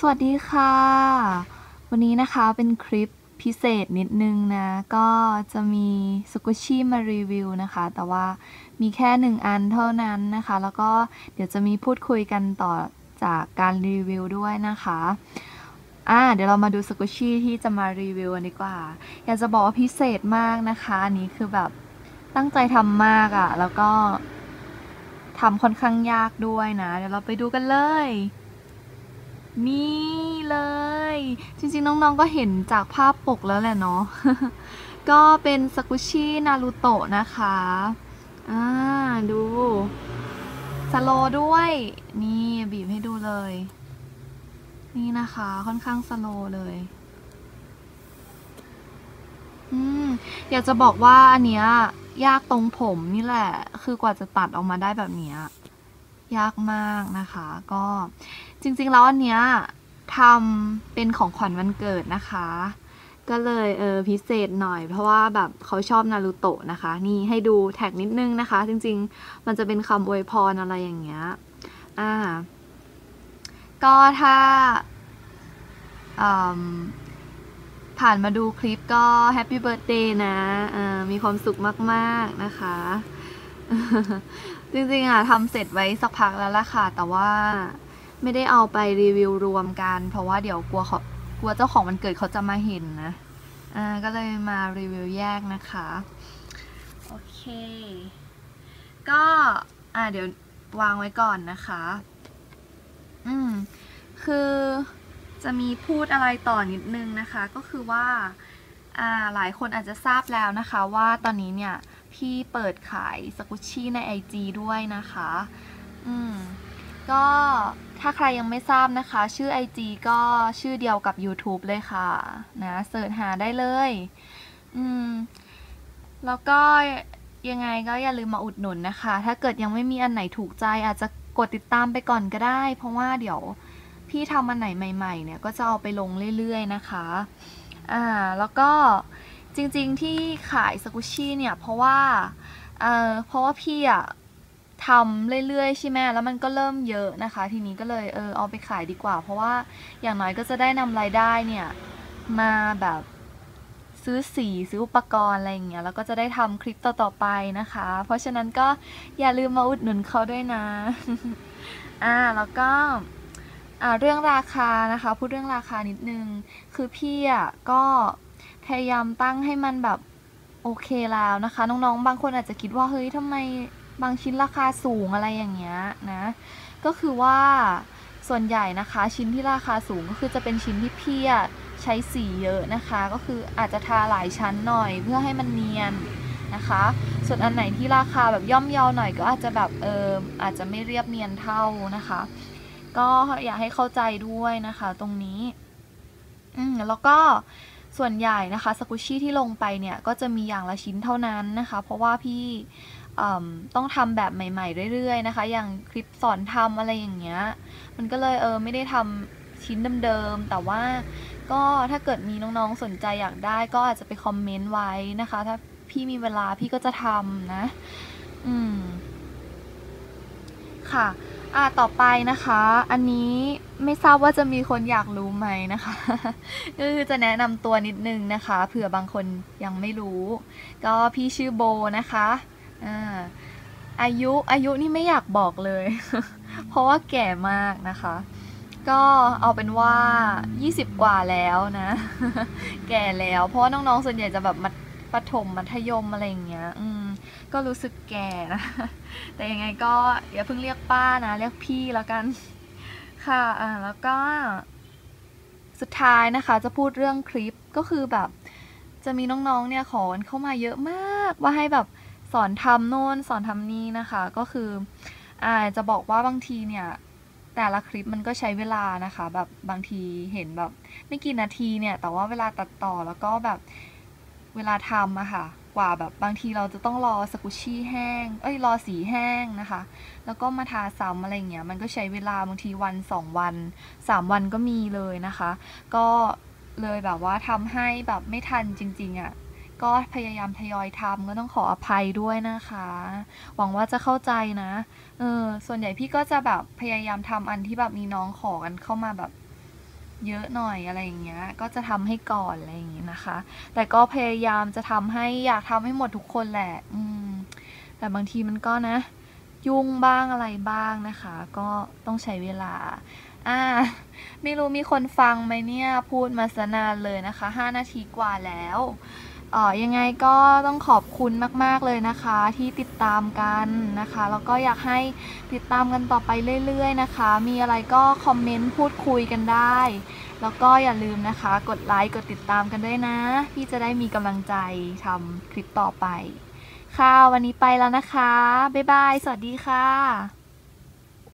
สวัสดีค่ะ วันนี้นะคะเป็นคลิปพิเศษนิดนึงนะ ก็จะมีสกุชี่มารีวิวนะคะ แต่ว่ามีแค่หนึ่งอันเท่านั้นนะคะ แล้วก็เดี๋ยวจะมีพูดคุยกันต่อจากการรีวิวด้วยนะคะอ่าเดี๋ยวเรามาดูสกุชี่ที่จะมารีวิวกันดีกว่า อยากจะบอกว่าพิเศษมากนะคะอันนี้คือแบบตั้งใจทำมากอะ่ะ แล้วก็ทำค่อนข้างยากด้วยนะ เดี๋ยวเราไปดูกันเลย นี่เลย จริงๆ น้องๆก็เห็นจากภาพปกแล้วแหละเนาะก็เป็นสกุชี่นารูโตะนะคะอ่าดูสโลด้วย นี่บีบให้ดูเลย นี่นะคะค่อนข้างสโลเลยอืมอยากจะบอกว่าอันเนี้ยยากตรงผมนี่แหละ คือกว่าจะตัดออกมาได้แบบเนี้ยยากมากนะคะ ก็ จริงๆแล้วอันเนี้ยทำเป็นของขวัญวันเกิดนะคะ ก็เลยเออพิเศษหน่อย เพราะว่าแบบเขาชอบนารูโตะนะคะ นี่ให้ดูแท็กนิดนึงนะคะ จริงๆ มันจะเป็นคำอวยพรอะไรอย่างเงี้ยอ่าก็ถ้าผ่านมาดูคลิปก็แฮปปี้เบิร์ a เดย์นะมีความสุขมากๆนะคะ จริงๆอะทำเสร็จไว้สักพักแล้วล่ะค่ะ แต่ว่า ไม่ได้เอาไปรีวิวรวมกัน เพราะว่าเดี๋ยวกลัวเขากลัวเจ้าของวันเกิดเขาจะมาเห็นนะอ่าก็เลยมารีวิวแยกนะคะ โอเค ก็อ่าเดี๋ยววางไว้ก่อนนะคะ อืม คือจะมีพูดอะไรต่อนิดนึงนะคะ ก็คือว่าอ่าหลายคนอาจจะทราบแล้วนะคะว่าตอนนี้เนี่ย พี่เปิดขายสกุชชี่ใน IG ด้วยนะคะ อืม ก็ถ้าใครยังไม่ทราบนะคะ ชื่อ IG ก็ชื่อเดียวกับ YouTube เลยค่ะนะเสิร์ชหาได้เลย อืม แล้วก็ยังไงก็อย่าลืมมาอุดหนุนนะคะ ถ้าเกิดยังไม่มีอันไหนถูกใจ อาจจะกดติดตามไปก่อนก็ได้ เพราะว่าเดี๋ยวพี่ทำอันไหนใหม่ ๆ เนี่ย ก็จะเอาไปลงเรื่อยๆนะคะ อ่า แล้วก็จริงๆที่ขายสกุชี่เนี่ย เพราะว่า เอ่อ เพราะว่าพี่อะ ทำเรื่อยๆใช่ไหมแล้วมันก็เริ่มเยอะนะคะ ทีนี้ก็เลยเออเอาไปขายดีกว่า เพราะว่าอย่างน้อยก็จะได้นำรายได้เนี่ยมาแบบซื้อสีซื้ออุปกรณ์อะไรอย่างเงี้ยแล้วก็จะได้ทำคลิปต่อๆไปนะคะ เพราะฉะนั้นก็อย่าลืมมาอุดหนุนเขาด้วยนะอ่าแล้วก็อ่าเรื่องราคานะคะพูดเรื่องราคานิดนึง คือพี่อะก็พยายามตั้งให้มันแบบโอเคแล้วนะคะ น้องๆ บางคนอาจจะคิดว่าเฮ้ยทำไม บางชิ้นราคาสูงอะไรอย่างเงี้ยนะ ก็คือว่าส่วนใหญ่นะคะชิ้นที่ราคาสูงก็คือจะเป็นชิ้นที่เพี่อะใช้สีเยอะนะคะ ก็คืออาจจะทาหลายชั้นหน่อยเพื่อให้มันเนียนนะคะ ส่วนอันไหนที่ราคาแบบย่อมเยาหน่อยก็อาจจะแบบเอออาจจะไม่เรียบเนียนเท่านะคะ ก็อยากให้เข้าใจด้วยนะคะตรงนี้อืมแล้วก็ส่วนใหญ่นะคะสกุชชี่ที่ลงไปเนี่ยก็จะมีอย่างละชิ้นเท่านั้นนะคะ เพราะว่าพี่ ต้องทำแบบใหม่ ๆ เรื่อย ๆ นะคะ อย่างคลิปสอนทำอะไรอย่างเงี้ย มันก็เลยเออไม่ได้ทำชิ้นเดิมๆ แต่ว่าก็ถ้าเกิดมีน้องๆ สนใจอยากได้ก็อาจจะไปคอมเมนต์ไว้นะคะ ถ้าพี่มีเวลาพี่ก็จะทำนะ อืม ค่ะ อ่าต่อไปนะคะ อันนี้ไม่ทราบว่าจะมีคนอยากรู้ไหมนะคะก็คือจะแนะนำตัวนิดนึงนะคะ เผื่อบางคนยังไม่รู้ ก็พี่ชื่อโบนะคะ อาอายุอายุนี่ไม่อยากบอกเลย เพราะว่าแก่มากนะคะ ก็เอาเป็นว่า 20 กว่าแล้วนะ แก่แล้ว เพราะว่าน้องๆส่วนใหญ่จะแบบมัธประถมมัธยมอะไรอย่างเงี้ย อืม ก็รู้สึกแก่นะ แต่ยังไงก็อย่าเพิ่งเรียกป้านะ เรียกพี่แล้วกัน ค่ะ อ่า แล้วก็ สุดท้ายนะคะ จะพูดเรื่องคลิปก็คือแบบ จะมีน้องๆเนี่ยขอเข้ามาเยอะมากว่าให้แบบ สอนทำโน่นสอนทำนี่นะคะก็คืออาจะบอกว่าบางทีเนี่ยแต่ละคลิปมันก็ใช้เวลานะคะ แบบบางทีเห็นแบบไม่กี่นาทีเนี่ย แต่ว่าเวลาตัดต่อแล้วก็แบบเวลาทำอะค่ะ กว่าแบบบางทีเราจะต้องรอสกุชชี่แห้ง เอ้ยรอสีแห้งนะคะ แล้วก็มาทาซ้ำอะไรเงี้ย มันก็ใช้เวลาบางทีวันสองวันสามวันก็มีเลยนะคะ ก็เลยแบบว่าทำให้แบบไม่ทันจริงๆอะ ก็พยายามทยอยทำก็ต้องขออภัยด้วยนะคะ หวังว่าจะเข้าใจนะเออส่วนใหญ่พี่ก็จะแบบพยายามทำอันที่แบบมีน้องขอกันเข้ามาแบบเยอะหน่อยอะไรอย่างเงี้ย ก็จะทำให้ก่อนอะไรอย่างเงี้ยนะคะ แต่ก็พยายามจะทำให้อยากทำให้หมดทุกคนแหละ อืม แต่บางทีมันก็นะ ยุ่งบ้างอะไรบ้างนะคะ ก็ต้องใช้เวลา อ่า ไม่รู้มีคนฟังไหมเนี่ย พูดมาสนานเลยนะคะ 5 นาทีกว่าแล้ว เอ่อยังไงก็ต้องขอบคุณมาก ๆ เลยนะคะที่ติดตามกันนะคะ แล้วก็อยากให้ติดตามกันต่อไปเรื่อย ๆ นะคะ มีอะไรก็คอมเมนต์พูดคุยกันได้ แล้วก็อย่าลืมนะคะ กดไลค์ กดติดตามกันด้วยนะ พี่จะได้มีกำลังใจทำคลิปต่อไป ค่ะ วันนี้ไปแล้วนะคะ บ๊ายบาย สวัสดีค่ะ